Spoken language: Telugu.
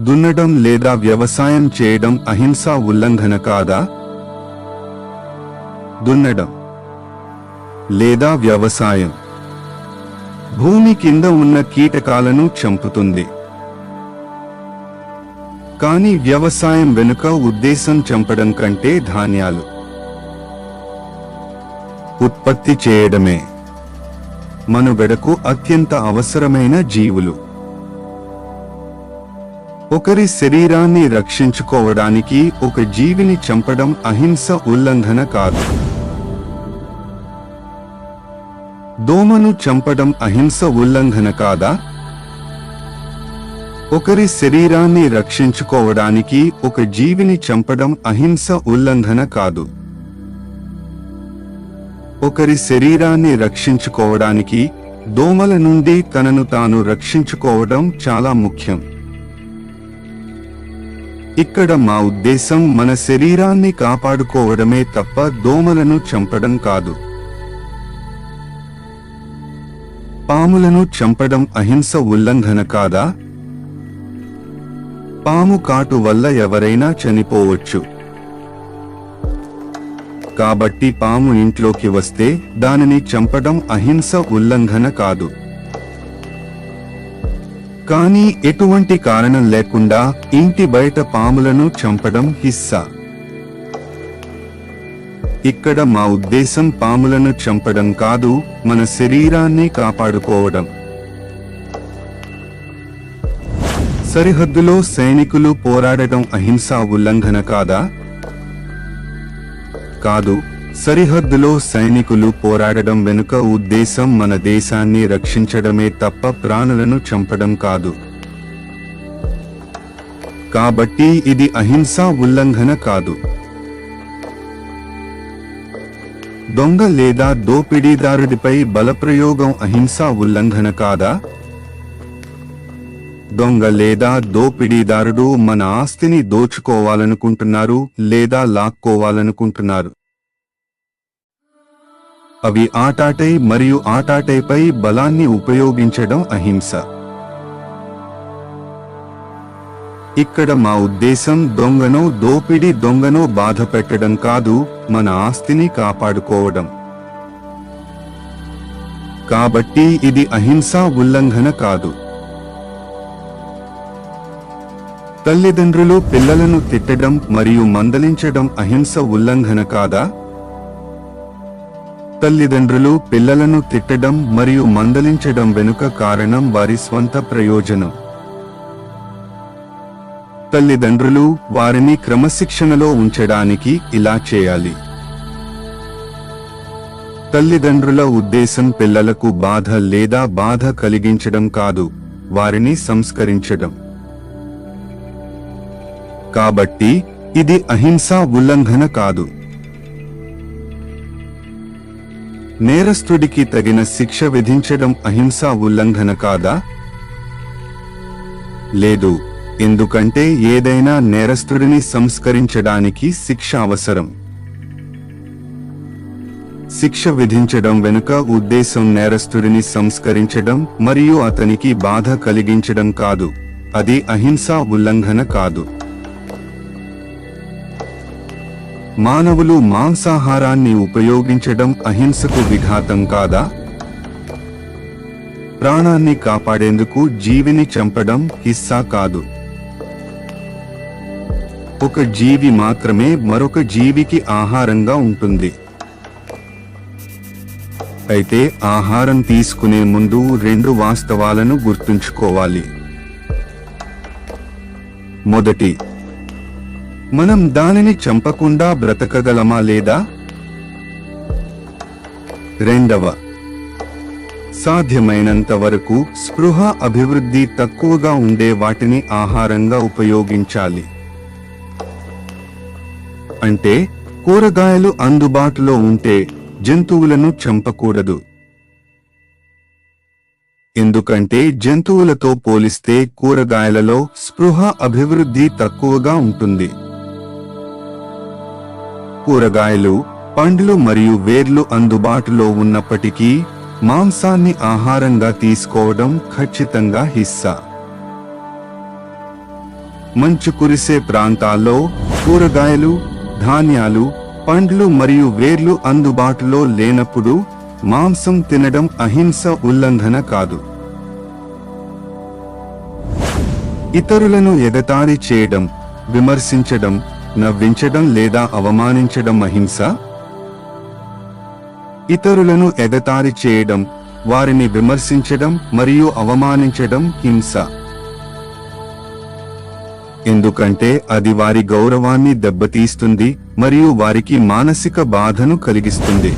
దున్నడం లేదా వ్యవసాయం చేయడం అహింసా ఉల్లంఘన కాదా? దున్నడం లేదా వ్యవసాయం? భూమి కింద ఉన్న కీటకాలను చంపుతుంది. కానీ వ్యవసాయం వెనుక ఉద్దేశం చంపడం కంటే ధాన్యాలు. ఉత్పత్తి చేయడమే. మనుగడకు అత్యంత అవసరమైన జీవులు. ఒకరి శరీరాన్ని రక్షించుకోవడానికి ఒక జీవిని చంపడం అహింస ఉల్లంఘన కాదు. దోమను చంపడం అహింస ఉల్లంఘన కాదా? ఒకరి శరీరాన్ని రక్షించుకోవడానికి ఒక జీవిని చంపడం అహింస ఉల్లంఘన కాదు. ఒకరి శరీరాన్ని రక్షించుకోవడానికి దోమల నుండి తనను తాను రక్షించుకోవడం చాలా ముఖ్యం. ఇక్కడ మా ఉద్దేశం మన శరీరాన్ని కాపాడుకోవడమే తప్ప దోమలను చంపడం కాదు. పాములను చంపడం అహింస ఉల్లంఘన కాదా? పాము కాటు వల్ల ఎవరైనా చనిపోవచ్చు. కాబట్టి పాము ఇంట్లోకి వస్తే దానిని చంపడం అహింస ఉల్లంఘన కాదు. కానీ ఎటువంటి కారణం లేకుండా ఇంటి బయట పాములను చంపడం హిస్సా. ఇక్కడ మా ఉద్దేశం పాములను చంపడం కాదు మన శరీరాన్ని కాపాడుకోవడం. సరిహద్దులో సైనికులు పోరాడటం అహింసా ఉల్లంఘన కాదా? కాదు. సరిహద్దులో సైనికులు పోరాడడం వెనుక ఉద్దేశం మన దేశాన్ని రక్షించడమే తప్ప ప్రాణులను చంపడం కాదు. కాబట్టి ఇది అహింసా ఉల్లంఘన కాదు. దొంగ లేదా దోపిడీదారుడిపై బలప్రయోగం అహింసా ఉల్లంఘన కాదా? దొంగ లేదా దోపిడీదారుడు మన ఆస్తిని దోచుకోవాలనుకుంటున్నారు లేదా లాక్కోవాలనుకుంటున్నారు? అవి ఆటాటై మరియు ఆటాటైపై బలాన్ని ఉపయోగించడం అహింస. ఇక్కడ మా ఉద్దేశం దొంగనో దోపిడి దొంగనో బాధ పెట్టడం కాదు మన ఆస్తిని కాపాడుకోవడం. కాబట్టి ఇది అహింసా ఉల్లంఘన కాదు. తల్లిదండ్రులు పిల్లలను తిట్టడం మరియు మందలించడం అహింస ఉల్లంఘన కాదా? తల్లిదండ్రులు పిల్లలను తిట్టడం మరియు మందలించడం వెనుక కారణం వారి స్వంత ప్రయోజనం. తల్లిదండ్రులు వారిని క్రమశిక్షణలో ఉంచడానికి ఇలా చేయాలి. తల్లిదండ్రుల ఉద్దేశం పిల్లలకు బాధ లేదా బాధ కలిగించడం కాదు వారిని సంస్కరించడం. కాబట్టి ఇది అహింసా ఉల్లంఘన కాదు. నేరస్తుడికి తగిన శిక్ష విధించడం అహింసా ఉల్లంఘన కాదా? లేదు ఎందుకంటే ఏదైనా నేరస్తుడిని సంస్కరించడానికి శిక్ష అవసరం. శిక్ష విధించడం వెనుక ఉద్దేశం నేరస్తుడిని సంస్కరించడం మరియు అతనికి బాధ కలిగించడం కాదు. అది అహింసా ఉల్లంఘన కాదు. మానవులు మాంసాహారాన్ని ఉపయోగించడం అహింసకు విఘాతం కాదా? ప్రాణాన్ని కాపాడేందుకు జీవిని చంపడం హిస్సా కాదు. ఒక జీవి మాత్రమే మరొక జీవికి ఆహారంగా ఉంటుంది. అయితే ఆహారం తీసుకునే ముందు రెండు వాస్తవాలను గుర్తుంచుకోవాలి. మొదటి మనం దానిని చంపకుండా బ్రతకగలమా లేదా? రెండవ సాధ్యమైనంత వరకు స్పృహ అభివృద్ధి తక్కువగా ఉండే వాటిని ఆహారంగా ఉపయోగించాలి. అంటే కూరగాయలు అందుబాటులో ఉంటే జంతువులను చంపకూడదు. ఎందుకంటే జంతువులతో పోలిస్తే కూరగాయలలో స్పృహ అభివృద్ధి తక్కువగా ఉంటుంది. కూరగాయలు పండ్లు మరియు వేర్లు అందుబాటులో ఉన్నప్పటికీ మాంసాన్ని ఆహారంగా తీసుకోవడం ఖచ్చితంగా హిస్సా. మంచు కురిసే ప్రాంతాల్లో కూరగాయలు ధాన్యాలు పండ్లు మరియు వేర్లు అందుబాటులో లేనప్పుడు మాంసం తినడం అహింస ఉల్లంఘన కాదు. ఇతరులను ఎగతాళి చేయడం విమర్శించడం నవ్వించడం లేదా అవమానించడం అహింస? ఇతరులను ఎగతాళి చేయడం వారిని విమర్శించడం మరియు అవమానించడం హింస. ఎందుకంటే అది వారి గౌరవాన్ని దెబ్బతీస్తుంది మరియు వారికి మానసిక బాధను కలిగిస్తుంది.